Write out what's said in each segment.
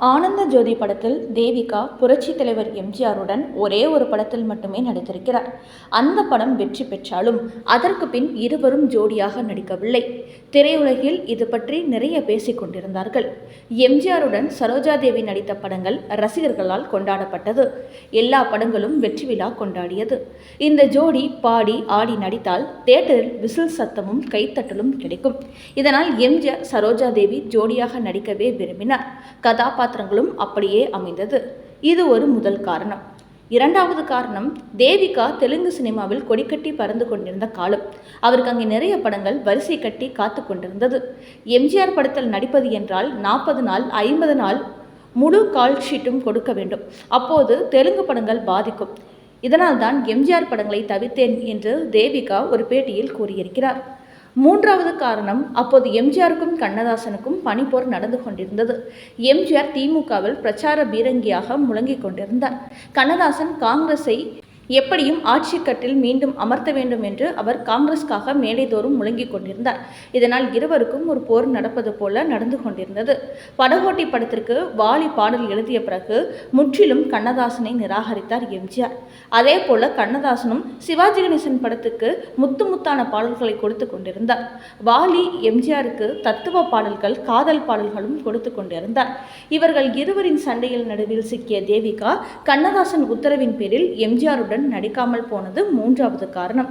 ஆனந்த ஜோதி படத்தில் தேவிகா புரட்சி தலைவர் எம்ஜிஆருடன் ஒரே ஒரு படத்தில் மட்டுமே நடித்திருக்கிறார். அந்த படம் வெற்றி பெற்றாலும் அதற்கு பின் இருவரும் ஜோடியாக நடிக்கவில்லை. திரையுலகில் இது பற்றி நிறைய பேசிக் கொண்டிருந்தார்கள். எம்ஜிஆருடன் சரோஜா தேவி நடித்த படங்கள் ரசிகர்களால் கொண்டாடப்பட்டது. எல்லா படங்களும் வெற்றி விழா கொண்டாடியது. இந்த ஜோடி பாடி ஆடி நடித்தால் தேட்டரில் விசில் சத்தமும் கைத்தட்டலும் கிடைக்கும். இதனால் எம்ஜிஆர் சரோஜா தேவி ஜோடியாக நடிக்கவே விரும்பினார். கதாபாத்திரங்களும் அப்படியே அமைந்தது. இது ஒரு முதல் காரணம். இரண்டாவது காரணம் தேவிகா தெலுங்கு சினிமாவில் கொடிக்கட்டி பறந்து கொண்டிருந்த காலம். அவருக்கு அங்கே நிறைய படங்கள் வரிசை கட்டி காத்து கொண்டிருந்தது. எம்ஜிஆர் படத்தில் நடிப்பது என்றால் நாற்பது நாள் ஐம்பது நாள் முழு கால் ஷீட்டும் கொடுக்க வேண்டும். அப்போது தெலுங்கு படங்கள் பாதிக்கும். இதனால்தான் எம்ஜிஆர் படங்களை தவிர்த்தேன் என்று தேவிகா ஒரு பேட்டியில் கூறியிருக்கிறார். மூன்றாவது காரணம் அப்போது எம்ஜிஆருக்கும் கண்ணதாசனுக்கும் பனிப்போர் நடந்து கொண்டிருந்தது. எம்ஜிஆர் திமுகவில் பிரச்சார பீரங்கியாக முழங்கிக் கொண்டிருந்தார். கண்ணதாசன் காங்கிரஸை எப்படியும் ஆட்சி கட்டில் மீண்டும் அமர்த்த வேண்டும் என்று அவர் காங்கிரஸ்க்காக மேடைதோறும் முழங்கிக் கொண்டிருந்தார். இதனால் இருவருக்கும் ஒரு போர் நடப்பது போல நடந்து கொண்டிருந்தது. படகோட்டி படத்திற்கு வாலி பாடல் எழுதிய பிறகு முற்றிலும் கண்ணதாசனை நிராகரித்தார் எம்ஜிஆர். அதே போல கண்ணதாசனும் சிவாஜி கணேசன் படத்துக்கு முத்து முத்தான பாடல்களை கொடுத்து கொண்டிருந்தார். வாலி எம்ஜிஆருக்கு தத்துவ பாடல்கள் காதல் பாடல்களும் கொடுத்து கொண்டிருந்தார். இவர்கள் இருவரின் சண்டையில் நடுவில் சிக்கிய தேவிகா கண்ணதாசன் உத்தரவின் பேரில் எம்ஜிஆருடன் நடிக்காமல் போனது மூன்றாவது காரணம்.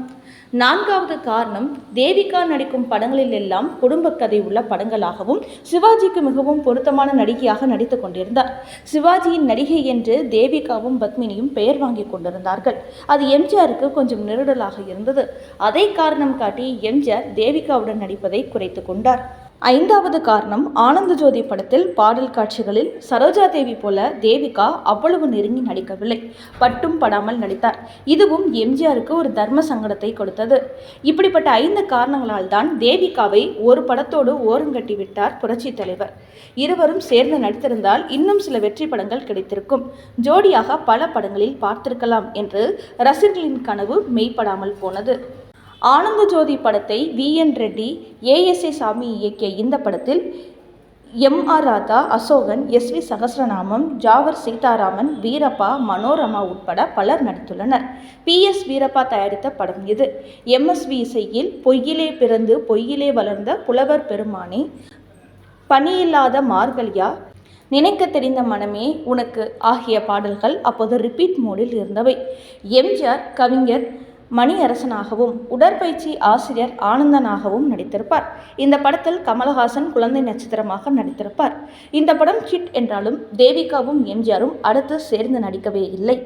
நான்காவது காரணம் தேவிகா நடிக்கும் படங்களில் எல்லாம் குடும்ப கதை உள்ள படங்களாகவும் சிவாஜிக்கு மிகவும் பொருத்தமான நடிகையாக நடித்து கொண்டிருந்தார். சிவாஜியின் நடிகை என்று தேவிகாவும் பத்மினியும் பெயர் வாங்கி கொண்டிருந்தார்கள். அது எம்ஜிஆருக்கு கொஞ்சம் நெருடலாக இருந்தது. அதை காரணம் காட்டி எம்ஜிஆர் தேவிகாவுடன் நடிப்பதை குறைத்து கொண்டார். ஐந்தாவது காரணம் ஆனந்த ஜோதி படத்தில் பாடல் காட்சிகளில் சரோஜா தேவி போல தேவிகா அவ்வளவு நெருங்கி நடிக்கவில்லை. பட்டும் படாமல் நடித்தார். இதுவும் எம்ஜிஆருக்கு ஒரு தர்ம சங்கடத்தை கொடுத்தது. இப்படிப்பட்ட ஐந்து காரணங்களால் தான் தேவிகாவை ஒரு படத்தோடு ஓரங்கட்டி விட்டார் புரட்சி தலைவர். இருவரும் சேர்ந்து நடித்திருந்தால் இன்னும் சில வெற்றி படங்கள் கிடைத்திருக்கும். ஜோடியாக பல படங்களில் பார்த்திருக்கலாம் என்று ரசிகர்களின் கனவு மெய்ப்படாமல் போனது. ஆனந்த ஜோதி படத்தை வி. என். ரெட்டி ஏஎஸ்ஏ சாமி இயக்கிய இந்த படத்தில் M. R. Radha Ashokan S. V. Sahasranamam Javar Seetharaman Veerappa Manorama உட்பட பலர் நடித்துள்ளனர். பி. எஸ். வீரப்பா தயாரித்த படம் இது. எம்எஸ்வி இசையில் பொய்யிலே பிறந்து பொய்யிலே வளர்ந்த புலவர் பெருமானே பணியில்லாத மார்கழியா நினைக்க தெரிந்த மனமே உனக்கு ஆகிய பாடல்கள் அப்போது ரிப்பீட் மோடில் இருந்தவை. எம்ஜிஆர் கவிஞர் மணியரசனாகவும் உடற்பயிற்சி ஆசிரியர் ஆனந்தனாகவும் நடித்திருப்பார். இந்த படத்தில் கமலஹாசன் குழந்தை நட்சத்திரமாக நடித்திருப்பார். இந்த படம் ஹிட் என்றாலும் தேவிகாவும் எம்ஜிஆரும் அடுத்து சேர்ந்து நடிக்கவே இல்லை.